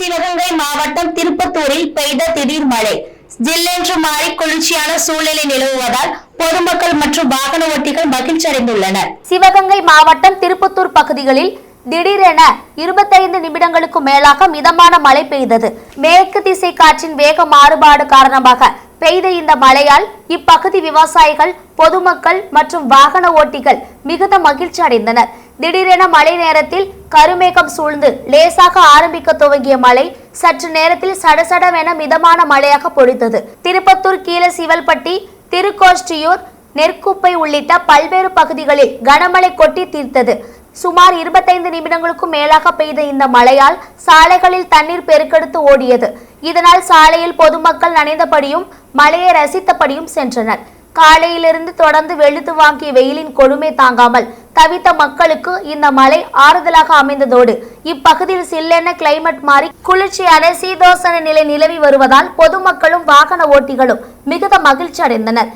சிவகங்கை மாவட்டம் திருப்பத்தூரில் பெய்த திடீர் மழை. ஜில்லென்று மாறி குளிர்ச்சியான சூழ்நிலை நிலவுவதால் பொதுமக்கள் மற்றும் வாகன ஓட்டிகள் மகிழ்ச்சி அடைந்துள்ளனர் சிவகங்கை மாவட்டம் திருப்பத்தூர் பகுதிகளில் திடீரென இருபத்தைந்து நிமிடங்களுக்கு மேலாக மிதமான மழை பெய்தது. மேற்கு திசை காற்றின் வேக மாறுபாடு காரணமாக பெய்த இந்த மழையால் இப்பகுதி விவசாயிகள் பொதுமக்கள் மற்றும் வாகன ஓட்டிகள் மிகுந்த மகிழ்ச்சி அடைந்தனர் திடீரென மழை நேரத்தில் கருமேகம் சூழ்ந்து லேசாக ஆரம்பிக்க துவங்கிய மழை சற்று நேரத்தில் சடசடவென மிதமான மழையாக பொழித்தது திருப்பத்தூர் கீழ சிவல்பட்டி திருக்கோஷ்டியூர் நெற்குப்பை உள்ளிட்ட பல்வேறு பகுதிகளில் கனமழை கொட்டி தீர்த்தது. சுமார் இருபத்தைந்து நிமிடங்களுக்கும் மேலாக பெய்த இந்த மழையால் சாலைகளில் தண்ணீர் பெருக்கெடுத்து ஓடியது. இதனால் சாலையில் பொதுமக்கள் நனைந்தபடியும் மழையை ரசித்தபடியும் சென்றனர். காலையிலிருந்து தொடர்ந்து வெளுத்து வாங்கிய வெயிலின் கொடுமை தாங்காமல் தவித்த மக்களுக்கு இந்த மழை ஆறுதலாக அமைந்ததோடு இப்பகுதியில் சில்லென கிளைமேட் மாறி குளிர்ச்சியான சீதோசன நிலை நிலவி வருவதால் பொதுமக்களும் வாகன ஓட்டிகளும் மிகுந்த மகிழ்ச்சி அடைந்தனர்